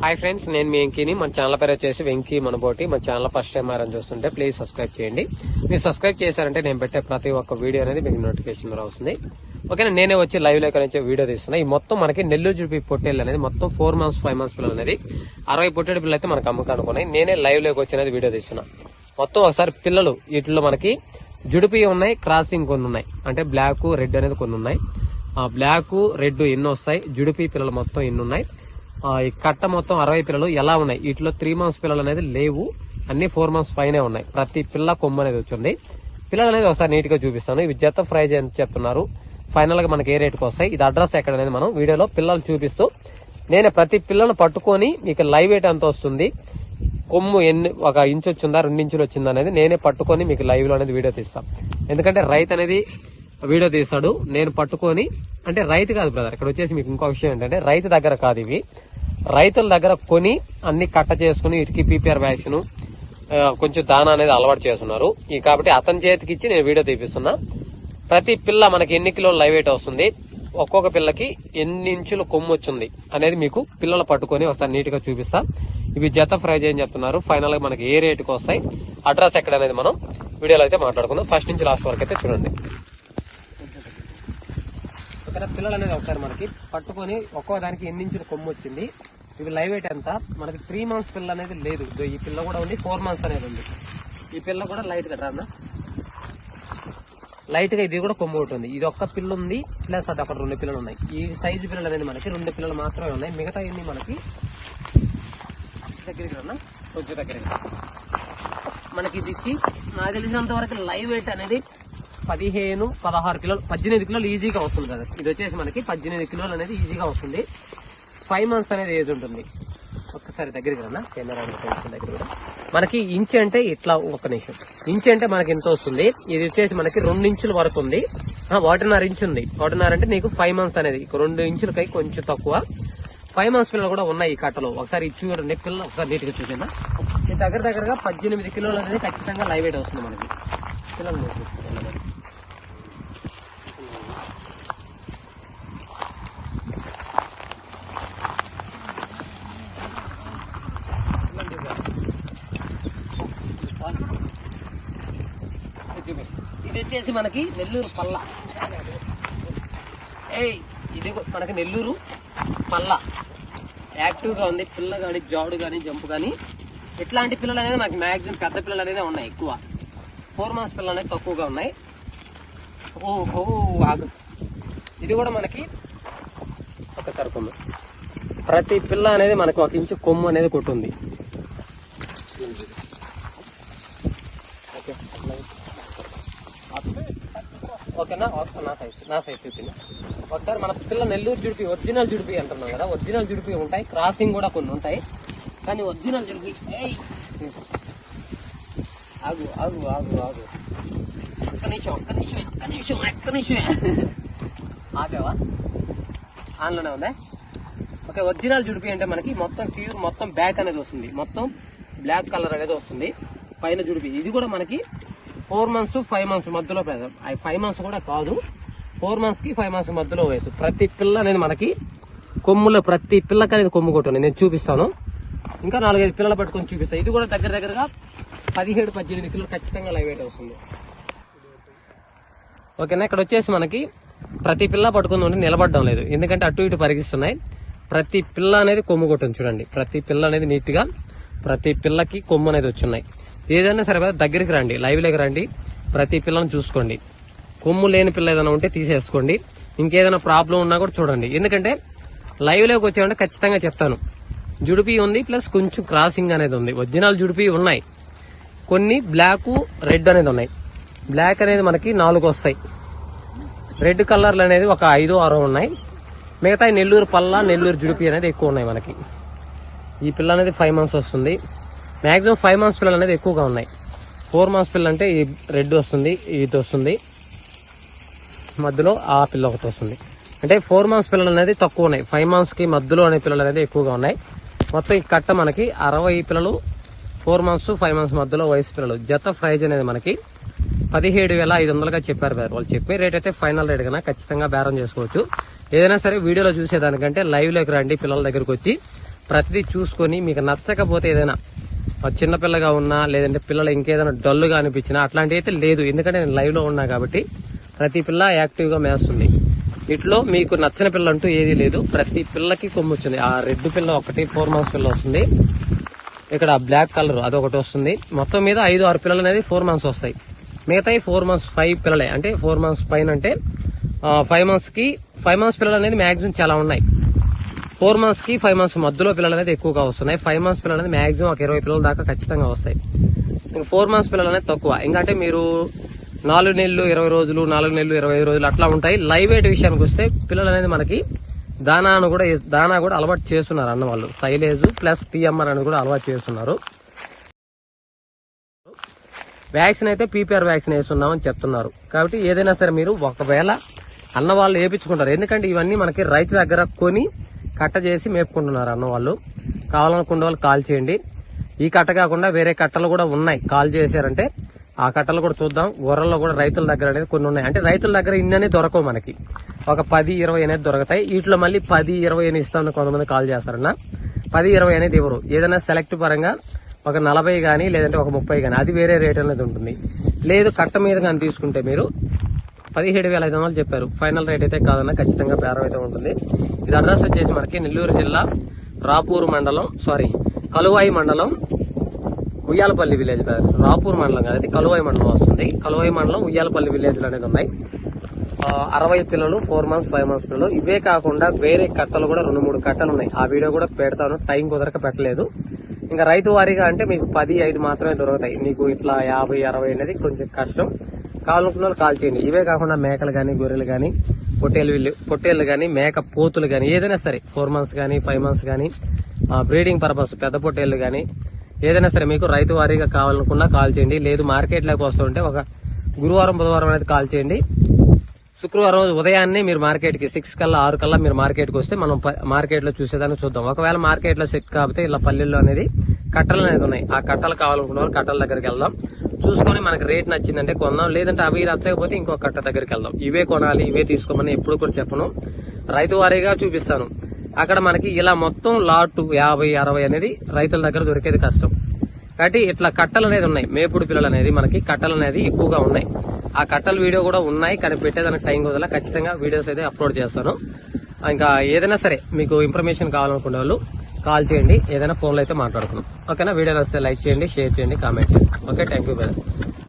Hi friends నేను మీ వెంకీని. మన channel పేరు వచ్చేసి వెంకీ మనబోటి. మన ఛానల్ ఫస్ట్ టైం ఆరని చూస్తుంటే ప్లీజ్ సబ్స్క్రైబ్ చేయండి. మీరు సబ్స్క్రైబ్ చేశారంటే నేను పెట్టే ప్రతి ఒక్క వీడియో అనేది మీకు నోటిఫికేషన్ వస్తుంది. ఓకేనా? నేనే వచ్చి లైవ్లో నుంచి వీడియో తీస్తున్నా. ఈ మొత్తం మనకి నెల్లూరు చూపి పొట్టేళ్ళు అనేది మొత్తం ఫోర్ మంత్స్ ఫైవ్ మంత్స్ పిల్లలు అనేది అరవై పొట్టేడు పిల్లలు అయితే మనకు అమ్మకానికి అనుకున్నాయి. నేనే లైవ్లోకి వచ్చి అనేది వీడియో తీస్తున్నా. మొత్తం ఒకసారి పిల్లలు వీటిలో మనకి జుడిపి ఉన్నాయి క్రాసింగ్ కొన్ని ఉన్నాయి. అంటే బ్లాక్ రెడ్ అనేది కొన్ని ఉన్నాయి. ఆ బ్లాక్ రెడ్ ఎన్ని వస్తాయి. జుడిపి పిల్లలు మొత్తం ఎన్ని ఉన్నాయి. ఈ కట్ట మొత్తం అరవై పిల్లలు ఎలా ఉన్నాయి? వీటిలో త్రీ మంత్స్ పిల్లలు అనేది లేవు. అన్ని ఫోర్ మంత్స్ పైనే ఉన్నాయి. ప్రతి పిల్ల కొమ్ము అనేది వచ్చింది. పిల్లలు అనేది ఒకసారి నీట్గా చూపిస్తాను. ఇవి జత ఫ్రైజ్ అని చెప్తున్నారు. ఫైనల్గా మనకి ఏ రేట్కి వస్తాయి? ఇది అడ్రస్ ఎక్కడ అనేది మనం వీడియోలో పిల్లలు చూపిస్తూ నేనే ప్రతి పిల్లను పట్టుకొని మీకు లైవ్ రేట్ ఎంత వస్తుంది? కొమ్ము ఎన్ని ఒక ఇంచు వచ్చిందా? రెండు ఇంచులు వచ్చిందా? అనేది నేనే పట్టుకొని మీకు లైవ్లో అనేది వీడియో తీస్తాను. ఎందుకంటే రైతు అనేది వీడియో తీస్తాడు. నేను పట్టుకొని అంటే రైతు కాదు బ్రదర్ ఇక్కడ వచ్చేసి మీకు ఇంకో విషయం ఏంటంటే రైతు దగ్గర కాదు ఇవి. రైతుల దగ్గర కొని అన్ని కట్ట చేసుకుని ఇటుకి పీపీఆర్ వ్యాక్సిన్ కొంచెం దానా అనేది అలవాటు చేస్తున్నారు. ఈ కాబట్టి అతని చేతికి ఇచ్చి నేను వీడియో తీపిస్తున్నా. ప్రతి పిల్ల మనకి ఎన్ని కిలోలు లైవ్ వెయిట్ వస్తుంది? ఒక్కొక్క పిల్లకి ఎన్ని ఇంచులు కొమ్ము వచ్చింది అనేది మీకు పిల్లలు పట్టుకొని ఒకసారి నీట్గా చూపిస్తా. ఇవి జత ఫ్రై చేయని చెప్తున్నారు? ఫైనల్గా మనకి ఏ రేటుకి వస్తాయి అడ్రస్ ఎక్కడ అనేది మనం వీడియోలో అయితే మాట్లాడుకుందాం. ఫస్ట్ నుంచి లాస్ట్ వరకు అయితే చూడండి. ఇక్కడ పిల్లలు అనేది ఒకసారి మనకి పట్టుకొని ఒక్కో దానికి ఎన్ని ఇంచుల కొమ్ము వచ్చింది? ఇవి లైవ్ వెయిట్ ఎంత? మనకి త్రీ మంత్స్ పిల్ల అనేది లేదు ఈ పిల్ల కూడా ఉంది ఫోర్ మంత్స్ అనేది ఉంది. ఈ పిల్ల కూడా లైట్ కదా అన్న లైట్గా ఇది కూడా కొమ్ము ఒకటి ఉంది. ఇది ఒక్క పిల్ల ఉంది ప్లస్ అది అక్కడ రెండు పిల్లలు ఉన్నాయి. ఈ సైజు పిల్లలు అనేది మనకి రెండు పిల్లలు మాత్రమే ఉన్నాయి. మిగతా ఇన్ని మనకి? దగ్గరికి రన్నా కొంచెం దగ్గరికి మనకి ఇది నాకు తెలిసినంత వరకు లైవ్ వెయిట్ అనేది పదిహేను పదహారు కిలోలు పద్దెనిమిది కిలోలు ఈజీగా వస్తుంది కదా. ఇది వచ్చేసి మనకి పద్దెనిమిది కిలోలు అనేది ఈజీగా వస్తుంది. ఫైవ్ మంత్స్ అనేది ఏజ్ ఉంటుంది. ఒక్కసారి దగ్గరికి రన్నా కెమెరా దగ్గర కూడా. మనకి ఇంచ్ అంటే ఇట్లా ఒక నిమిషం. ఇంచ్ అంటే మనకి ఎంత వస్తుంది? ఇది వచ్చేసి మనకి రెండు ఇంచుల వరకు ఉంది. ఒకటిన్నర ఇంచ్ ఉంది. ఒకటిన్నర అంటే నీకు ఫైవ్ మంత్స్ అనేది. రెండు ఇంచులకై కొంచెం తక్కువ. ఫైవ్ మంత్స్ పిల్లలు కూడా ఉన్నాయి ఈ కట్టలో. ఒకసారి చూడండి పిల్లలు ఒకసారి నీట్గా చూసాను దగ్గర దగ్గరగా పద్దెనిమిది కిలోలు అనేది ఖచ్చితంగా లైవ్ వెయిట్ వస్తుంది మనకి. పిల్లలు మీరు చూసుకోండి మరి. ఇది వచ్చేసి మనకి నెల్లూరు పల్ల. ఏయ్ ఇది మనకి నెల్లూరు పల్ల. యాక్టివ్గా ఉంది పిల్ల కానీ జాడు కానీ జంప్ కానీ ఇట్లాంటి పిల్లలు అనేది మనకి మ్యాక్సిమం పెద్ద పిల్లలు అనేది ఉన్నాయి ఎక్కువ. ఫోర్ మంత్స్ పిల్లలు అనేది తక్కువగా ఉన్నాయి. ఓ ఓ ఆగు. ఇది కూడా మనకి ఒక కొమ్ము ప్రతి పిల్ల అనేది మనకు ఒక ఇంచు కొమ్ము అనేది కొట్టుంది ఓకే ఓకేనా ఓకే నా సైజ్ నా సైజ్ చూపిన ఒకసారి మన పిల్ల నెల్లూరు జుడిపి ఒరిజినల్ జుడిపి అంటున్నాం కదా. ఒరిజినల్ జుడిపి ఉంటాయి. క్రాసింగ్ కూడా కొన్ని ఉంటాయి. కానీ ఒరిజినల్ జుడిపి ఆగు ఆగు ఆగు ఆగు. ఒక్క నిమిషం ఒక్క నిమిషం ఒక్క నిమిషం ఒక్క నిమిషం. ఆగావా? ఆన్లోనే ఉందా? ఓకే ఒరిజినల్ జుడిపి అంటే మనకి మొత్తం ప్యూర్ మొత్తం బ్యాక్ అనేది వస్తుంది. మొత్తం బ్లాక్ కలర్ అనేది వస్తుంది. పైన జుడిపి. ఇది కూడా మనకి ఫోర్ మంత్స్ ఫైవ్ మంత్స్ మధ్యలో ఫైవ్ మంత్స్ కూడా కాదు. ఫోర్ మంత్స్కి ఫైవ్ మంత్స్ మధ్యలో వయసు. ప్రతి పిల్ల అనేది మనకి కొమ్ములో ప్రతి పిల్లకి అనేది కొమ్ము కొట్టండి నేను చూపిస్తాను. ఇంకా నాలుగైదు పిల్లలు పట్టుకొని చూపిస్తాను. ఇది కూడా దగ్గర దగ్గరగా పదిహేడు పద్దెనిమిది కిలో ఖచ్చితంగా లైవ్ వెయిట్ వస్తుంది. ఓకేనా? ఇక్కడ వచ్చేసి మనకి ప్రతి పిల్ల పట్టుకుని ఉండి నిలబడడం లేదు. ఎందుకంటే అటు ఇటు పరిగిస్తున్నాయి. ప్రతి పిల్ల అనేది కొమ్ము కొట్టుంది చూడండి. ప్రతి పిల్ల అనేది నీట్గా ప్రతి పిల్లకి కొమ్ము అనేది వచ్చున్నాయి. ఏదైనా సరే కదా దగ్గరికి రండి లైవ్లోకి రండి. ప్రతి పిల్లను చూసుకోండి. కొమ్ము లేని పిల్ల ఏదైనా ఉంటే తీసేసుకోండి. ఇంకేదైనా ప్రాబ్లం ఉన్నా కూడా చూడండి. ఎందుకంటే లైవ్లోకి వచ్చామంటే ఖచ్చితంగా చెప్తాను. జుడిపి ఉంది ప్లస్ కొంచెం క్రాసింగ్ అనేది ఉంది. ఒరిజినల్ జుడిపి ఉన్నాయి. కొన్ని బ్లాక్ రెడ్ అనేది ఉన్నాయి. బ్లాక్ అనేది మనకి నాలుగు వస్తాయి. రెడ్ కలర్లు అనేది ఒక ఐదు ఆరో ఉన్నాయి. మిగతా నెల్లూరు పల్ల నెల్లూరు జుడిపి అనేది ఎక్కువ ఉన్నాయి మనకి. ఈ పిల్ల అనేది ఫైవ్ మంత్స్ వస్తుంది. మాక్సిమం ఫైవ్ మంత్స్ పిల్లలు అనేది ఎక్కువగా ఉన్నాయి. ఫోర్ మంత్స్ పిల్లలు అంటే ఈ రెడ్ వస్తుంది ఇది వస్తుంది. మధ్యలో ఆ పిల్ల ఒకటి వస్తుంది. అంటే ఫోర్ మంత్స్ పిల్లలు అనేది తక్కువ ఉన్నాయి. ఫైవ్ మంత్స్కి మధ్యలో అనే పిల్లలు అనేది ఎక్కువగా ఉన్నాయి. మొత్తం ఈ కట్ట మనకి అరవై పిల్లలు ఫోర్ మంత్స్ ఫైవ్ మంత్స్ మధ్యలో వయసు పిల్లలు. జత ప్రైజ్ అనేది మనకి పదిహేడు వేల ఐదు వందలుగా చెప్పారు సార్. వాళ్ళు చెప్పే రేట్ అయితే ఫైనల్ రేట్ కన్నా ఖచ్చితంగా బేరం చేసుకోవచ్చు. ఏదైనా సరే వీడియోలో చూసేదానికంటే లైవ్లోకి రండి పిల్లల దగ్గరకు వచ్చి. ప్రతిదీ చూసుకొని మీకు నచ్చకపోతే ఏదైనా చిన్నపిల్లగా ఉన్నా లేదంటే పిల్లలు ఇంకేదైనా డల్లుగా అనిపించినా అట్లాంటివి అయితే లేదు. ఎందుకంటే నేను లైవ్లో ఉన్నా కాబట్టి ప్రతి పిల్ల యాక్టివ్గా మేస్తుంది. ఇట్లో మీకు నచ్చిన పిల్ల అంటూ ఏది లేదు. ప్రతి పిల్లకి కొమ్ము వచ్చింది. ఆ రెడ్ పిల్ల ఒకటి ఫోర్ మంత్స్ పిల్ల వస్తుంది. ఇక్కడ బ్లాక్ కలర్ అదొకటి వస్తుంది. మొత్తం మీద ఐదు ఆరు పిల్లలు అనేది ఫోర్ మంత్స్ వస్తాయి. మిగతాయి ఫోర్ మంత్స్ ఫైవ్ పిల్లలే. అంటే ఫోర్ మంత్స్ పైన అంటే ఫైవ్ మంత్స్కి ఫైవ్ మంత్స్ పిల్లలు అనేది మాక్సిమం చాలా ఉన్నాయి. ఫోర్ మంత్స్కి ఫైవ్ మంత్స్ మధ్యలో పిల్లలు అనేది ఎక్కువగా వస్తున్నాయి. ఫైవ్ మంత్స్ పిల్లలు అనేది మాక్సిమం ఒక ఇరవై పిల్లల దాకా ఖచ్చితంగా వస్తాయి. ఇంకా ఫోర్ మంత్స్ పిల్లలు అనేది తక్కువ. ఇంకంటే మీరు నాలుగు నెలలు ఇరవై రోజులు నాలుగు నెలలు ఇరవై ఐదు రోజులు అట్లా ఉంటాయి. లైవ్ వెయిట్ విషయానికి వస్తే పిల్లలు అనేది మనకి దానాను కూడా దానా కూడా అలవాటు చేస్తున్నారు అన్న వాళ్ళు. సైలేజ్ ప్లస్ టీఎంఆర్ అని కూడా అలవాటు చేస్తున్నారు. వ్యాక్సిన్ అయితే పీపీఆర్ వ్యాక్సిన్ వేస్తున్నామని చెప్తున్నారు. కాబట్టి ఏదైనా సరే మీరు ఒకవేళ అన్న వాళ్ళు వేయించుకుంటారు ఎందుకంటే ఇవన్నీ మనకి రైతు దగ్గర కొని కట్ట చేసి మేపుకుంటున్నారు అన్న వాళ్ళు. కావాలనుకున్న వాళ్ళు కాల్ చేయండి. ఈ కట్ట కాకుండా వేరే కట్టలు కూడా ఉన్నాయి. కాల్ చేశారంటే ఆ కట్టలు కూడా చూద్దాం. గొర్రెల్లో కూడా రైతుల దగ్గర అనేది కొన్ని ఉన్నాయి. అంటే రైతుల దగ్గర ఇన్ని అనేది దొరకవు మనకి. ఒక పది ఇరవై అనేది దొరుకుతాయి. వీటిలో మళ్ళీ పది ఇరవై అని ఇస్తామని కొంతమంది కాల్ చేస్తారన్న. పది ఇరవై అనేది ఇవ్వరు. ఏదైనా సెలెక్ట్ పరంగా ఒక నలభై కానీ లేదంటే ఒక ముప్పై కానీ అది వేరే రేట్ అనేది ఉంటుంది. లేదు కట్ట మీద కానీ తీసుకుంటే మీరు పదిహేడు వేల ఐదు వందలు చెప్పారు. ఫైనల్ రేట్ అయితే కాదన్నా ఖచ్చితంగా బేరం అయితే ఉంటుంది. ఇది అడ్రస్ వచ్చేసి మనకి నెల్లూరు జిల్లా రాపూర్ మండలం సారీ కలువాయి మండలం ఉయ్యాలపల్లి విలేజ్ బ్రదర్. రాపూర్ మండలం కాదు అది కలువాయి మండలం వస్తుంది. కలువాయి మండలం ఉయ్యాలపల్లి విలేజ్లు అనేది ఉన్నాయి. అరవై పిల్లలు ఫోర్ మంత్స్ ఫైవ్ మంత్స్ పిల్లలు. ఇవే కాకుండా వేరే కట్టలు కూడా రెండు మూడు కట్టలు ఉన్నాయి. ఆ వీడియో కూడా పెడతాను టైం కుదరక పెట్టలేదు. ఇంకా రైతు వారీగా అంటే మీకు పది ఐదు మాత్రమే దొరుకుతాయి. మీకు ఇట్లా యాభై అరవై అనేది కొంచెం కష్టం. కావాలనుకున్న వాళ్ళు కాల్ చేయండి. ఇవే కాకుండా మేకలు కానీ గొర్రెలు కానీ పొట్టేలు వీళ్ళు- పొట్టేళ్ళు కానీ మేక పోతులు కానీ ఏదైనా సరే ఫోర్ మంత్స్ కానీ ఫైవ్ మంత్స్ కానీ బ్రీడింగ్ పర్పస్ పెద్ద పొట్టేళ్ళు కానీ ఏదైనా సరే మీకు రైతు వారీగా కావాలనుకున్నా కాల్ చేయండి. లేదు మార్కెట్లోకి వస్తుంటే ఒక గురువారం బుధవారం అనేది కాల్ చేయండి. శుక్రవారం రోజు ఉదయాన్నే మీరు మార్కెట్కి సిక్స్ కల్లా ఆరు కల్లా మీరు మార్కెట్కి వస్తే మనం మార్కెట్లో చూసేదాన్ని చూద్దాం. ఒకవేళ మార్కెట్లో సెట్ కాకపోతే ఇలా పల్లెల్లో అనేది కట్టలు అనేది ఉన్నాయి. ఆ కట్టలు కావాలనుకున్న వాళ్ళు కట్టల దగ్గరికి వెళ్దాం. చూసుకొని మనకి రేట్ నచ్చిందంటే కొందాం. లేదంటే అవి నచ్చకపోతే ఇంకో కట్ట దగ్గరికి వెళ్దాం. ఇవే కొనాలి ఇవే తీసుకోమని ఎప్పుడు కూడా చెప్పను. రైతు వారీగా చూపిస్తాను. అక్కడ మనకి ఇలా మొత్తం లాటు యాభై అరవై అనేది రైతుల దగ్గర దొరికేది కష్టం. కాబట్టి ఇట్లా కట్టలు అనేది ఉన్నాయి. మేపుడు పిల్లలు అనేది మనకి కట్టలు అనేది ఎక్కువగా ఉన్నాయి. ఆ కట్టల వీడియో కూడా ఉన్నాయి కానీ పెట్టేదానికి టైం కుదల ఖచ్చితంగా వీడియోస్ అయితే అప్లోడ్ చేస్తాను. ఇంకా ఏదైనా సరే మీకు ఇన్ఫర్మేషన్ కావాలనుకునే వాళ్ళు కాల్ చేయండి ఏదైనా ఫోన్లో అయితే మాట్లాడుకున్నాం ఓకేనా? వీడియో నచ్చితే లైక్ చేయండి షేర్ చేయండి కామెంట్ చేయండి. Okay thank you